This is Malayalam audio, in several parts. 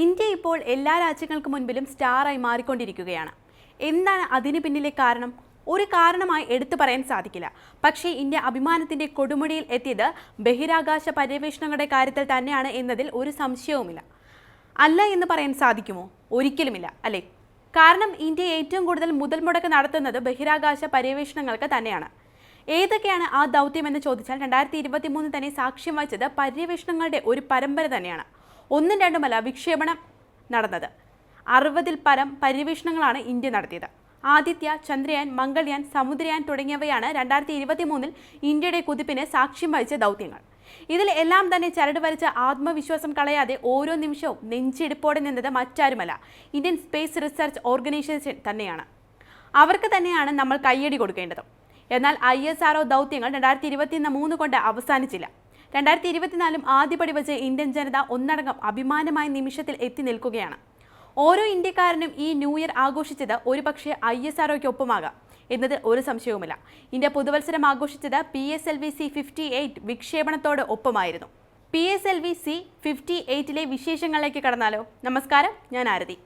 ഇന്ത്യ ഇപ്പോൾ എല്ലാ രാജ്യങ്ങൾക്ക് മുൻപിലും സ്റ്റാറായി മാറിക്കൊണ്ടിരിക്കുകയാണ്. എന്താണ് അതിന് പിന്നിലെ കാരണം? ഒരു കാരണമായി എടുത്തു പറയാൻ സാധിക്കില്ല. പക്ഷേ ഇന്ത്യ അഭിമാനത്തിന്റെ കൊടുമുടിയിൽ എത്തിയത് ബഹിരാകാശ പര്യവേഷണങ്ങളുടെ കാര്യത്തിൽ തന്നെയാണ് എന്നതിൽ ഒരു സംശയവുമില്ല. അല്ല എന്ന് പറയാൻ സാധിക്കുമോ? ഒരിക്കലുമില്ല അല്ലേ? കാരണം ഇന്ത്യ ഏറ്റവും കൂടുതൽ മുതൽ മുടക്ക് നടത്തുന്നത് ബഹിരാകാശ പര്യവേഷണങ്ങൾക്ക് തന്നെയാണ്. ഏതൊക്കെയാണ് ആ ദൗത്യം എന്ന് ചോദിച്ചാൽ രണ്ടായിരത്തി ഇരുപത്തി മൂന്ന് തന്നെ സാക്ഷ്യം വഹിച്ചത് പര്യവേഷണങ്ങളുടെ ഒരു പരമ്പര തന്നെയാണ്. ഒന്നും രണ്ടുമല്ല വിക്ഷേപണം നടന്നത്. അറുപതിൽ പരം പര്യവേഷണങ്ങളാണ് ഇന്ത്യ നടത്തിയത്. ആദിത്യ ചന്ദ്രയാൻ മംഗൾയാൻ സമുദ്രയാൻ തുടങ്ങിയവയാണ് രണ്ടായിരത്തി ഇരുപത്തി മൂന്നിൽ ഇന്ത്യയുടെ കുതിപ്പിന് സാക്ഷ്യം വഹിച്ച ദൗത്യങ്ങൾ. ഇതിൽ എല്ലാം തന്നെ ചരട് വരച്ച ആത്മവിശ്വാസം കളയാതെ ഓരോ നിമിഷവും നെഞ്ചിടിപ്പോടെ നിന്നത് മറ്റാരുമല്ല ഇന്ത്യൻ സ്പേസ് റിസർച്ച് ഓർഗനൈസേഷൻ തന്നെയാണ്. അവർക്ക് തന്നെയാണ് നമ്മൾ കയ്യടി കൊടുക്കേണ്ടത്. എന്നാൽ ഐ എസ് ആർ ദൗത്യങ്ങൾ രണ്ടായിരത്തി ഇരുപത്തി മൂന്ന് കൊണ്ട് അവസാനിച്ചില്ല. രണ്ടായിരത്തി ഇരുപത്തിനാലും ആദ്യപടി വച്ച് ഇന്ത്യൻ ജനത ഒന്നടങ്കം അഭിമാനമായ നിമിഷത്തിൽ എത്തി നിൽക്കുകയാണ്. ഓരോ ഇന്ത്യക്കാരനും ഈ ന്യൂ ഇയർ ആഘോഷിച്ചത് ഒരുപക്ഷെ ഐ എസ് ആർഒയ്ക്കൊപ്പമാകാം എന്നത് ഒരു സംശയവുമില്ല. ഇന്ത്യ പുതുവത്സരം ആഘോഷിച്ചത് P S L V C fifty eight വിക്ഷേപണത്തോട് ഒപ്പമായിരുന്നു. P S L V C fifty എയ്റ്റിലെ വിശേഷങ്ങളിലേക്ക് കടന്നാലോ? നമസ്കാരം ഞാൻ ആരതി.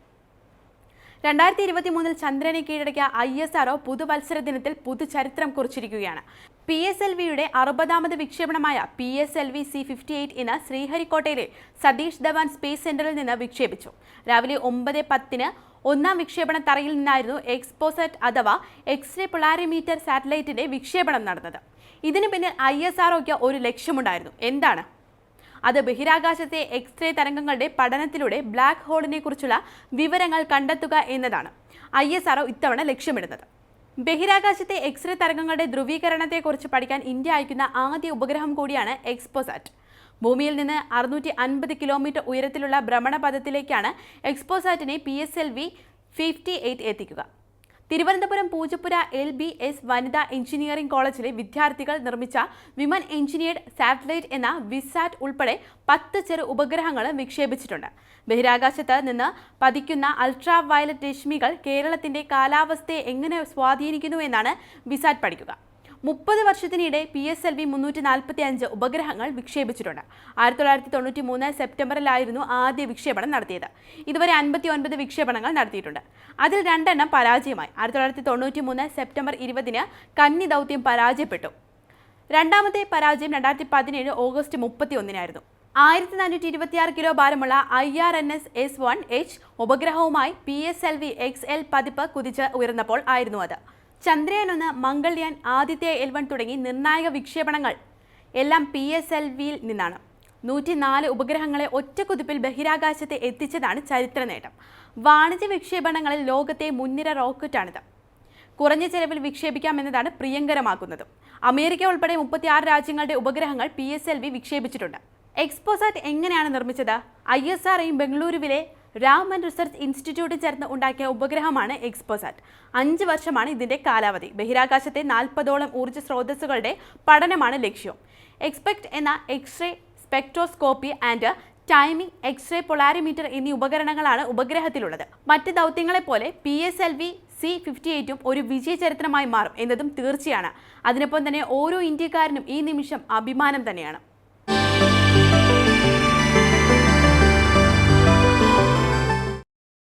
രണ്ടായിരത്തി ഇരുപത്തി മൂന്നിൽ ചന്ദ്രനെ കീഴടക്കിയ ഐ എസ് ആർഒ പുതുവത്സര ദിനത്തിൽ പുതുചരിത്രം കുറിച്ചിരിക്കുകയാണ്. പി എസ് എൽ വിയുടെ അറുപതാമത് വിക്ഷേപണമായ P S L V C fifty eight ഇന്ന് ശ്രീഹരിക്കോട്ടയിലെ സതീഷ് ധവാൻ സ്പേസ് സെന്ററിൽ നിന്ന് വിക്ഷേപിച്ചു. രാവിലെ ഒമ്പത് പത്തിന് ഒന്നാം വിക്ഷേപണ തറയിൽ നിന്നായിരുന്നു എക്സ്പോസെറ്റ് അഥവാ എക്സ്റേ പൊളാരിമീറ്റർ സാറ്റലൈറ്റിന്റെ വിക്ഷേപണം നടന്നത്. ഇതിനു പിന്നിൽ ഐ എസ് ആർഒക്ക് ഒരു ലക്ഷ്യമുണ്ടായിരുന്നു. എന്താണ്? അത് ബഹിരാകാശത്തെ എക്സ്റേ തരംഗങ്ങളുടെ പഠനത്തിലൂടെ ബ്ലാക്ക് ഹോളിനെ കുറിച്ചുള്ള വിവരങ്ങൾ കണ്ടെത്തുക എന്നതാണ് ഐ എസ് ആർഒ ഇത്തവണ ലക്ഷ്യമിടുന്നത്. ബഹിരാകാശത്തെ എക്സ്റേ തരംഗങ്ങളുടെ ധ്രുവീകരണത്തെക്കുറിച്ച് പഠിക്കാൻ ഇന്ത്യ അയക്കുന്ന ആദ്യ ഉപഗ്രഹം കൂടിയാണ് എക്സ്പോസാറ്റ് ഭൂമിയിൽ നിന്ന് അറുന്നൂറ്റി അൻപത് കിലോമീറ്റർ ഉയരത്തിലുള്ള ഭ്രമണപഥത്തിലേക്കാണ് എക്സ്പോസാറ്റിനെ P S L V fifty eight എത്തിക്കുക. Thiruvananthapuram Poojappura L B S വനിതാ എഞ്ചിനീയറിംഗ് കോളേജിലെ വിദ്യാർത്ഥികൾ നിർമ്മിച്ച വിമൻ എഞ്ചിനീയർഡ് സാറ്റലൈറ്റ് എന്ന വിസാറ്റ് ഉൾപ്പെടെ പത്ത് ചെറു ഉപഗ്രഹങ്ങൾ വിക്ഷേപിച്ചിട്ടുണ്ട് ബഹിരാകാശത്ത് നിന്ന് പതിക്കുന്ന അൾട്രാ വയലറ്റ് രശ്മികൾ കേരളത്തിന്റെ കാലാവസ്ഥയെ എങ്ങനെ സ്വാധീനിക്കുന്നു എന്നാണ് വിസാറ്റ് പഠിക്കുക. മുപ്പത് വർഷത്തിനിടെ പി എസ് എൽ വി മുന്നൂറ്റി നാൽപ്പത്തി അഞ്ച് ഉപഗ്രഹങ്ങൾ വിക്ഷേപിച്ചിട്ടുണ്ട്. ആയിരത്തി തൊള്ളായിരത്തി തൊണ്ണൂറ്റി മൂന്ന് സെപ്റ്റംബറിലായിരുന്നു ആദ്യ വിക്ഷേപണം നടത്തിയത്. ഇതുവരെ അൻപത്തി ഒൻപത് വിക്ഷേപണങ്ങൾ നടത്തിയിട്ടുണ്ട്. അതിൽ രണ്ടെണ്ണം പരാജയമായി. ആയിരത്തി തൊള്ളായിരത്തി തൊണ്ണൂറ്റി മൂന്ന് സെപ്റ്റംബർ ഇരുപതിന് കന്നി ദൗത്യം പരാജയപ്പെട്ടു. രണ്ടാമത്തെ പരാജയം രണ്ടായിരത്തി പതിനേഴ് ഓഗസ്റ്റ് മുപ്പത്തി ഒന്നിനായിരുന്നു ആയിരത്തി നാനൂറ്റി ഇരുപത്തിയാറ് കിലോ ഭാരമുള്ള I R N S S one H ഉപഗ്രഹവുമായി P S L V X L പതിപ്പ് കുതിച്ച് ഉയർന്നപ്പോൾ ആയിരുന്നു അത്. ചന്ദ്രയാൻ ഒന്ന് മംഗൾയാൻ ആദിത്യ എൽ വൺ തുടങ്ങി നിർണായക വിക്ഷേപണങ്ങൾ. എല്ലാം പി എസ് എൽ വിയിൽ നിന്നാണ്. നൂറ്റിനാല് ഉപഗ്രഹങ്ങളെ ഒറ്റക്കുതിപ്പിൽ ബഹിരാകാശത്തെ എത്തിച്ചതാണ് ചരിത്ര നേട്ടം വാണിജ്യ വിക്ഷേപണങ്ങളിൽ ലോകത്തെ മുൻനിര റോക്കറ്റാണിത്. കുറഞ്ഞ ചെലവിൽ വിക്ഷേപിക്കാമെന്നതാണ് പ്രിയങ്കരമാക്കുന്നത്. അമേരിക്ക ഉൾപ്പെടെ മുപ്പത്തിയാറ് രാജ്യങ്ങളുടെ ഉപഗ്രഹങ്ങൾ പി എസ് എൽ വി വിക്ഷേപിച്ചിട്ടുണ്ട്. എക്സ്പോസാറ്റ് എങ്ങനെയാണ് നിർമ്മിച്ചത്? ഐ എസ് ആർഐയും ബംഗളൂരുവിലെ രാമൻ റിസർച്ച് ഇൻസ്റ്റിറ്റ്യൂട്ട് ചേർന്ന് ഉണ്ടാക്കിയ ഉപഗ്രഹമാണ് എക്സ്പോസാറ്റ്. അഞ്ച് വർഷമാണ് ഇതിന്റെ കാലാവധി. ബഹിരാകാശത്തെ നാൽപ്പതോളം ഊർജ സ്രോതസ്സുകളുടെ പഠനമാണ് ലക്ഷ്യം. എക്സ്പെക്ട് എന്ന X-ray spectroscopy and timing X-ray polarimeter എന്നീ ഉപകരണങ്ങളാണ് ഉപഗ്രഹത്തിലുള്ളത്. മറ്റ് ദൗത്യങ്ങളെപ്പോലെ P S L V C fifty എയ്റ്റും ഒരു വിജയ ചരിത്രമായി മാറും എന്നതും തീർച്ചയാണ്. അതിനൊപ്പം തന്നെ ഓരോ ഇന്ത്യക്കാരനും ഈ നിമിഷം അഭിമാനം തന്നെയാണ്.